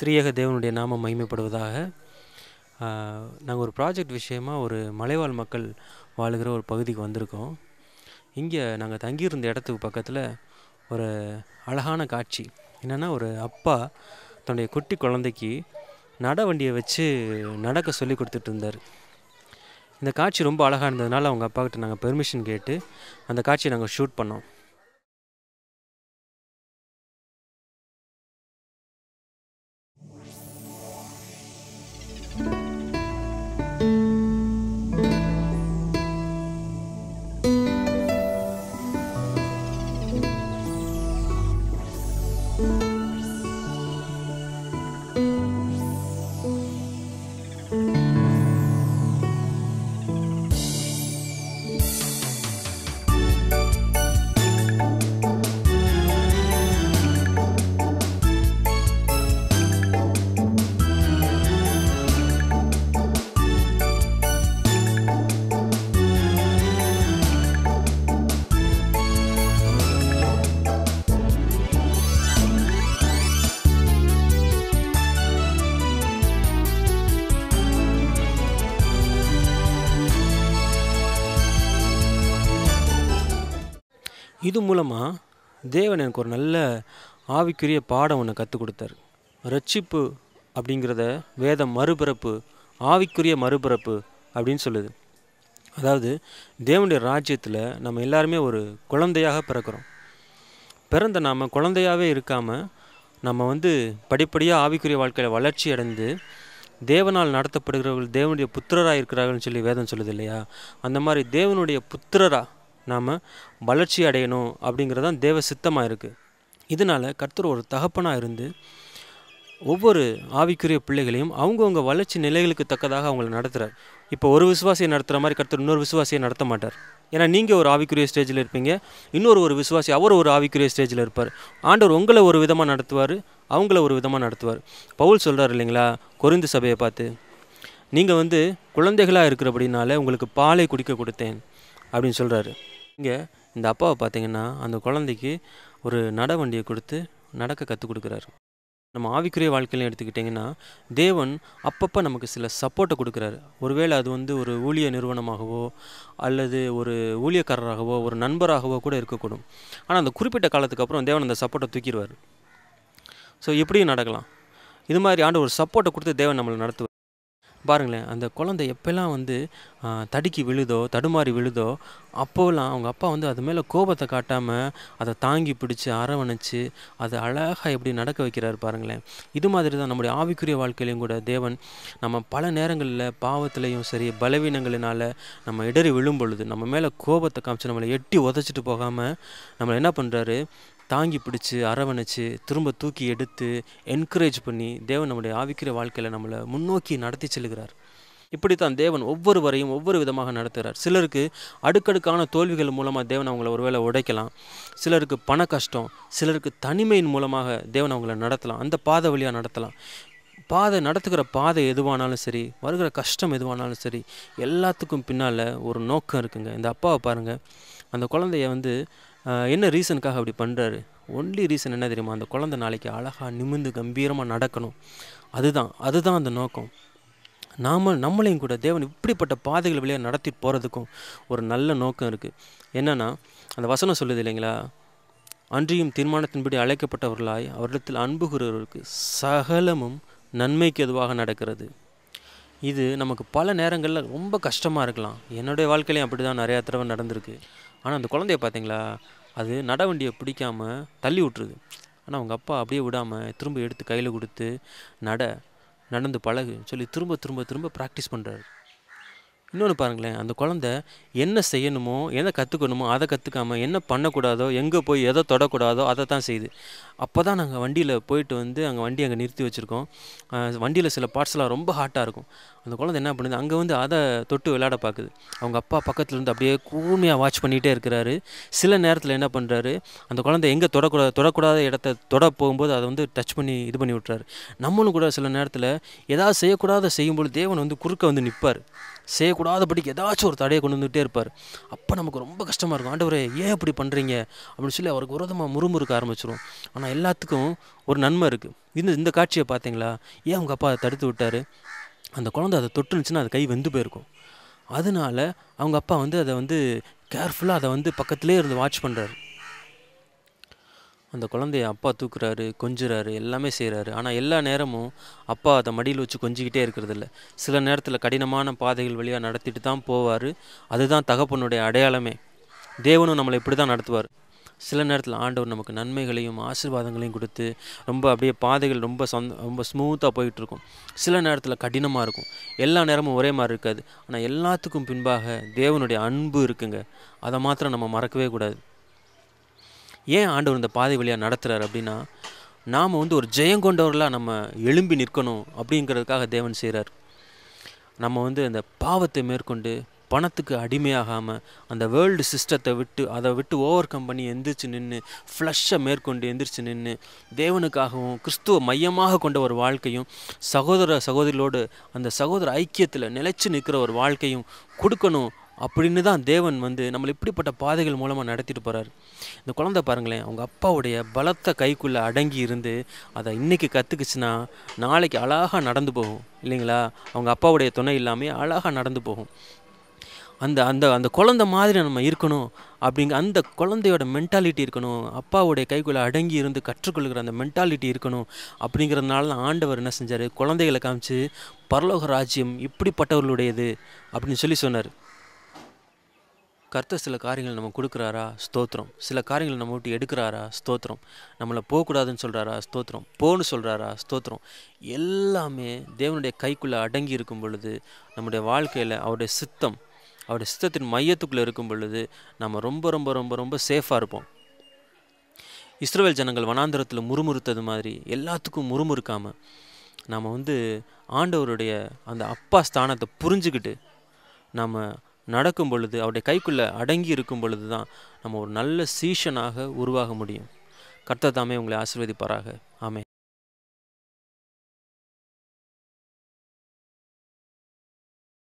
திரியக தேவனுடைய நாமம் மகிமைப்படுவதாக நாங்கள் ஒரு ப்ராஜெக்ட் விஷயமாக ஒரு மலைவாழ் மக்கள் வாழுகிற ஒரு பகுதிக்கு வந்திருக்கோம். இங்கே நாங்கள் தங்கியிருந்த இடத்துக்கு பக்கத்தில் ஒரு அழகான காட்சி. என்னென்னா ஒரு அப்பா தன்னுடைய குட்டி குழந்தைக்கு நட வண்டியை வச்சு நடக்க சொல்லி கொடுத்துட்டு இருந்தார். இந்த காட்சி ரொம்ப அழகாக இருந்ததுனால அவங்க அப்பாக்கிட்ட நாங்கள் பெர்மிஷன் கேட்டு அந்த காட்சியை நாங்கள் ஷூட் பண்ணோம். இது மூலமாக தேவன் எனக்கு ஒரு நல்ல ஆவிக்குரிய பாடம் ஒன்று கற்றுக் கொடுத்தார். ரட்சிப்பு அப்படிங்கிறத வேதம் மறுபிறப்பு ஆவிக்குரிய மறுபிறப்பு அப்படின்னு சொல்லுது. அதாவது தேவனுடைய ராஜ்யத்தில் நம்ம எல்லாருமே ஒரு குழந்தையாக பிறக்கிறோம். பிறந்த நாம் குழந்தையாகவே இருக்காமல் நம்ம வந்து படிப்படியாக ஆவிக்குரிய வாழ்க்கையில் வளர்ச்சி அடைந்து தேவனால் நடத்தப்படுகிறவர்கள் தேவனுடைய புத்திரராக இருக்கிறார்கள்னு சொல்லி வேதம் சொல்லுது இல்லையா? அந்த மாதிரி தேவனுடைய புத்திரராக நாம் வளர்ச்சி அடையணும் அப்படிங்கிறது தான் தேவ சித்தமாக இருக்குது இதனால் கர்த்தர் ஒரு தகப்பனாக இருந்து ஒவ்வொரு ஆவிக்குரிய பிள்ளைகளையும் அவங்கவுங்க வளர்ச்சி நிலைகளுக்கு தக்கதாக அவங்கள நடத்துகிறார் இப்போ ஒரு விசுவாசியை நடத்துகிற மாதிரி கர்த்தர் இன்னொரு விசுவாசியை நடத்த மாட்டார். ஏன்னா நீங்கள் ஒரு ஆவிக்குரிய ஸ்டேஜில் இருப்பீங்க இன்னொரு ஒரு விசுவாசி அவர் ஒரு ஆவிக்குரிய ஸ்டேஜில் இருப்பார். ஆண்டவர் உங்களை ஒரு விதமாக நடத்துவார் அவங்கள ஒரு விதமாக நடத்துவார். பவுல் சொல்கிறார் இல்லைங்களா கொரிந்து சபையை பார்த்து நீங்கள் வந்து குழந்தைகளாக இருக்கிறபடினால உங்களுக்கு பாலை குடிக்க கொடுத்தேன் அப்படின்னு சொல்கிறாரு இங்கே இந்த அப்பாவை பார்த்தீங்கன்னா அந்த குழந்தைக்கு ஒரு நட வண்டியை கொடுத்து நடக்க கற்றுக் கொடுக்குறாரு. நம்ம ஆவிக்குரிய வாழ்க்கையில எடுத்துக்கிட்டிங்கன்னா தேவன் அப்பப்போ நமக்கு சில சப்போர்ட்டை கொடுக்குறாரு. ஒருவேளை அது வந்து ஒரு ஊழிய நிறுவனமாகவோ அல்லது ஒரு ஊழியக்காரராகவோ ஒரு நண்பராகவோ கூட இருக்கக்கூடும். ஆனால் அந்த குறிப்பிட்ட காலத்துக்கு அப்புறம் தேவன் அந்த சப்போர்ட்டை தூக்கிடுவார். ஸோ எப்படியும் நடக்கலாம். இது மாதிரி ஆண்டு ஒரு சப்போர்ட்டை கொடுத்து தேவன் நம்மளை நடத்துவார். பாருங்களேன் அந்த குழந்தை எப்போல்லாம் வந்து தடுக்கி விழுதோ தடுமாறி விழுதோ அப்போலாம் அவங்க அப்பா வந்து அது மேலே கோபத்தை காட்டாமல் அதை தாங்கி பிடிச்சி அரவணைச்சு அதை அழகாக எப்படி நடக்க வைக்கிறாரு பாருங்களேன். இது மாதிரி தான் நம்முடைய ஆவிக்குரிய வாழ்க்கையிலையும் கூட தேவன் நம்ம பல நேரங்களில் பாவத்திலையும் சரி பலவீனங்களினால நம்ம இடறி விழும் பொழுது நம்ம மேலே கோபத்தை காமிச்சு நம்மளை எட்டி உதச்சிட்டு போகாமல் நம்மளை என்ன பண்ணுறாரு தாங்கி பிடிச்சி அரவணைச்சு திரும்ப தூக்கி எடுத்து என்கரேஜ் பண்ணி தேவன் நம்முடைய ஆவிக்கிற வாழ்க்கையில் நம்மளை முன்னோக்கி நடத்தி செல்கிறார். இப்படித்தான் தேவன் ஒவ்வொருவரையும் ஒவ்வொரு விதமாக நடத்துகிறார். சிலருக்கு அடுக்கடுக்கான தோல்விகள் மூலமாக தேவன் அவங்கள ஒருவேளை உடைக்கலாம். சிலருக்கு பண கஷ்டம் சிலருக்கு தனிமையின் மூலமாக தேவன் அவங்கள நடத்தலாம். அந்த பாதை வழியாக நடத்தலாம். பாதை நடத்துகிற பாதை எதுவானாலும் சரி வருகிற கஷ்டம் எதுவானாலும் சரி எல்லாத்துக்கும் பின்னால் ஒரு நோக்கம் இருக்குங்க. இந்த அப்பாவை பாருங்கள் அந்த குழந்தைய வந்து என்ன ரீசனுக்காக அப்படி பண்ணுறாரு ஒன்லி ரீசன் என்ன தெரியுமா? அந்த குழந்தை நாளைக்கு அழகாக நிமிந்து கம்பீரமாக நடக்கணும். அதுதான் அதுதான் அந்த நோக்கம். நாம் நம்மளையும் கூட தேவன் இப்படிப்பட்ட பாதைகள் வழியாக நடத்திட்டு போகிறதுக்கும் ஒரு நல்ல நோக்கம் இருக்குது என்னென்னா அந்த வசனம் சொல்லுது இல்லைங்களா? அன்றியும் தீர்மானத்தின்படி அழைக்கப்பட்டவர்களாய் அவரிடத்தில் அன்புகிறவர்களுக்கு சகலமும் நன்மைக்கு எதுவாக நடக்கிறது? இது நமக்கு பல நேரங்களில் ரொம்ப கஷ்டமாக இருக்கலாம். என்னுடைய வாழ்க்கையிலையும் அப்படி தான் நிறையா தடவை நடந்திருக்கு. ஆனால் அந்த குழந்தைய பார்த்தீங்களா? அது நடவண்டியை பிடிக்காமல் தள்ளி விட்டுருது. ஆனால் அவங்க அப்பா அப்படியே விடாமல் திரும்ப எடுத்து கையில் கொடுத்து நட நடந்து பழகு சொல்லி திரும்ப திரும்ப திரும்ப ப்ராக்டிஸ் பண்ணுறாரு இன்னொன்று பாருங்களேன் அந்த குழந்த என்ன செய்யணுமோ எதை கற்றுக்கணுமோ அதை கற்றுக்காமல் என்ன பண்ணக்கூடாதோ எங்கே போய் எதை தொடக்கூடாதோ அதை தான் செய்யுது. அப்போ தான் நாங்கள் வண்டியில் போயிட்டு வந்து அங்கே வண்டி அங்கே நிறுத்தி வச்சுருக்கோம். வண்டியில் சில பார்ட்ஸ்லாம் ரொம்ப ஹாட்டாக இருக்கும். அந்த குழந்தை என்ன பண்ணுது அங்கே வந்து அதை தொட்டு விளையாட பார்க்குது. அவங்க அப்பா பக்கத்தில் இருந்து அப்படியே கூர்மையாக வாட்ச் பண்ணிகிட்டே இருக்கிறாரு. சில நேரத்தில் என்ன பண்ணுறாரு அந்த குழந்தை எங்கே தொடக்கூடாது தொடக்கூடாத இடத்த தொட போகும்போது அதை வந்து டச் பண்ணி இது பண்ணி விட்றாரு நம்மளும் கூட சில நேரத்தில் ஏதாவது செய்யக்கூடாத செய்யும்போது தேவன் வந்து குறுக்க வந்து நிற்பார் செய்யக்கூடாதபடிக்கு ஏதாச்சும் ஒரு தடையை கொண்டு வந்துகிட்டே இருப்பார். அப்போ நமக்கு ரொம்ப கஷ்டமாக இருக்கும். ஆண்டவரே ஏன் இப்படி பண்ணுறீங்க அப்படின்னு சொல்லி அவருக்கு விரோதமாக முறுமுறுக்க ஆரம்பிச்சிடும் ஆனால் எல்லாத்துக்கும் ஒரு நன்மை இருக்குது இந்த இந்த காட்சியை பார்த்தீங்களா? ஏன் அவங்க அப்பா அதை தடுத்து விட்டாரு? அந்த குழந்தை அதை தொட்டுனுச்சுன்னா அது கை வெந்து போயிருக்கும். அதனால அவங்க அப்பா வந்து அதை வந்து கேர்ஃபுல்லாக அதை வந்து பக்கத்துலேயே இருந்து வாட்ச் பண்ணுறாரு அந்த குழந்தைய அப்பா தூக்குறாரு கொஞ்சுறாரு எல்லாமே செய்கிறாரு ஆனால் எல்லா நேரமும் அப்பா அதை மடியில் வச்சு கொஞ்சிக்கிட்டே இருக்கிறதில்ல. சில நேரத்தில் கடினமான பாதைகள் வழியாக நடத்திட்டு தான் போவார். அதுதான் தகப்பனுடைய அடையாளமே. தேவனும் நம்மளை இப்படி தான் நடத்துவார். சில நேரத்தில் ஆண்டவர் நமக்கு நன்மைகளையும் ஆசீர்வாதங்களையும் கொடுத்து ரொம்ப அப்படியே பாதைகள் ரொம்ப சொந்த ரொம்ப ஸ்மூத்தாக போயிட்டுருக்கும். சில நேரத்தில் கடினமாக இருக்கும். எல்லா நேரமும் ஒரே மாதிரி இருக்காது. ஆனால் எல்லாத்துக்கும் பின்பாக தேவனுடைய அன்பு இருக்குங்க. அதை மாத்திரம் நம்ம மறக்கவே கூடாது. ஏன் ஆண்டவர் இந்த பாதை வழியாக நடத்துகிறார் அப்படின்னா நாம் வந்து ஒரு ஜெயங்கொண்டவர்களாக நம்ம எழும்பி நிற்கணும் அப்படிங்கிறதுக்காக தேவன் செய்கிறார் நம்ம வந்து அந்த பாவத்தை மேற்கொண்டு பணத்துக்கு அடிமையாகாமல் அந்த வேர்ல்டு சிஸ்டத்தை விட்டு அதை விட்டு ஓவர் கம் பண்ணி எந்திரிச்சு நின்று ஃப்ளஷ்ஷை மேற்கொண்டு எந்திரிச்சு நின்று தேவனுக்காகவும் கிறிஸ்துவ மையமாக கொண்ட ஒரு வாழ்க்கையும் சகோதர சகோதரிகளோடு அந்த சகோதர ஐக்கியத்தில் நிலைச்சு நிற்கிற ஒரு வாழ்க்கையும் கொடுக்கணும் அப்படின்னு தான் தேவன் வந்து நம்மளை இப்படிப்பட்ட பாதைகள் மூலமாக நடத்திட்டு போகிறார் இந்த குழந்தை பாருங்களேன் அவங்க அப்பாவுடைய பலத்த கைக்குள்ளே அடங்கி இருந்து அதை இன்றைக்கி கற்றுக்குச்சுன்னா நாளைக்கு அழகாக நடந்து போகும் இல்லைங்களா? அவங்க அப்பாவுடைய துணை இல்லாமல் அழகாக நடந்து போகும். அந்த அந்த அந்த குழந்தை மாதிரி நம்ம இருக்கணும் அப்படிங்க அந்த குழந்தையோட மென்டாலிட்டி இருக்கணும் அப்பாவுடைய கைக்குள்ளே அடங்கி இருந்து கற்றுக்கொள்கிற அந்த மென்டாலிட்டி இருக்கணும் அப்படிங்கிறதுனால தான் ஆண்டவர் என்ன செஞ்சார்? குழந்தைகளை காமிச்சு பரலோக ராஜ்யம் இப்படிப்பட்டவர்களுடையது அப்படின்னு சொல்லி சொன்னார். கர்த்தர் சில காரியங்கள் நம்ம கொடுக்குறாரா? ஸ்தோத்திரம். சில காரியங்கள் நம்ம விட்டு எடுக்கிறாரா? ஸ்தோத்திரம். நம்மளை போகக்கூடாதுன்னு சொல்கிறாரா ஸ்தோத்திரம். போன்னு சொல்கிறாரா ஸ்தோத்திரம். எல்லாமே தேவனுடைய கைக்குள்ளே அடங்கி இருக்கும் பொழுது நம்முடைய வாழ்க்கையில் அவருடைய சித்தம் அவருடைய சித்தத்தின் மையத்துக்குள்ளே இருக்கும் பொழுது நம்ம ரொம்ப ரொம்ப ரொம்ப ரொம்ப சேஃபாக இருப்போம். இஸ்ரோவேல் ஜனங்கள் வனாந்திரத்தில் முறுமுறுத்தது மாதிரி எல்லாத்துக்கும் முறுமுறுக்காமல் நம்ம வந்து ஆண்டவருடைய அந்த அப்பா ஸ்தானத்தை புரிஞ்சுக்கிட்டு நம்ம நடக்கும் பொழுது அவருடைய கைக்குள்ளே அடங்கி இருக்கும் பொழுது தான் நம்ம ஒரு நல்ல சீஷனாக உருவாக முடியும். கர்த்தர் தாமே உங்களை ஆசிர்வதிப்பாராக. ஆமே